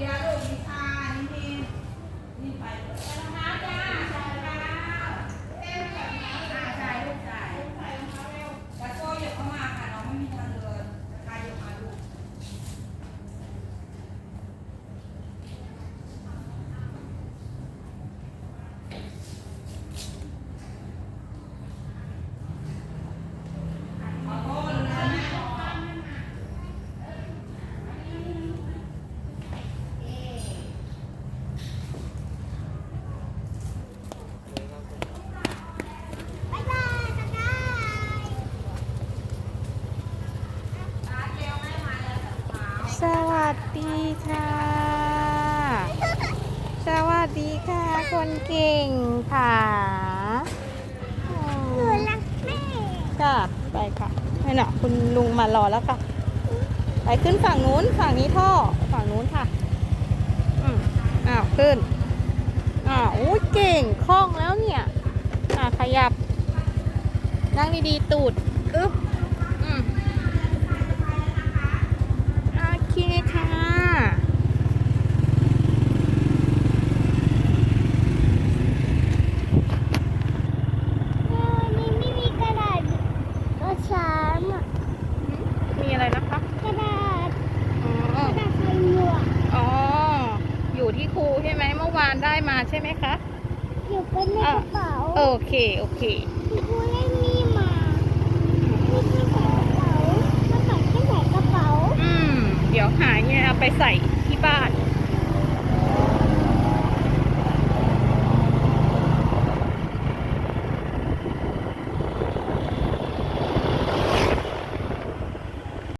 บียร์ลูกมีชานี่นี่นี่ไปรองเท้าจ้าใส่รองเท้าเต้นแบบนี้อ่าใช่ลูกใส่ใส่รองเท้าเร็วแต่โซ่เหยียบเข้ามาค่ะน้องไม่มีทางเดินราคาเหยียบมาลูก ขอโทษนะแม่ บ๊ายบายบ๊ายบาย ส วัสดีค่ะ สวัสดีค่ะ คนเก่งค่ะอืหนูรักแม่ค่ะไปค่ะนี่น่ะคุณลุงมารอแล้วค่ะ ไปขึ้นฝั่งนู้นฝั่งนี้ท่อฝั่งนู้นค่ะอืมอ้าวขึ้นอ้าวอุ้ยเก่งคล่องแล้วเนี่ยอะขยับ นั่งดีๆตูดอึ๊บอืม โอเคค่ะ แม่วันนี้ไม่มีกระดาษกระชามอะ มีอะไรนะคะ กระดาษ อ๋อ กระดาษใส่หมวก อ๋อ อยู่ ที่ครูใช่ไหมเมื่อวานได้มาใช่ไหมคะอยู่เป็นในกระเป๋าโอเคโอเคคุณครูได้มีมามีที่ใส่กระเป๋าแล้วใส่แค่ใส่กระเป๋า อืม เดี๋ยวหาเนี่ยเอาไปใส่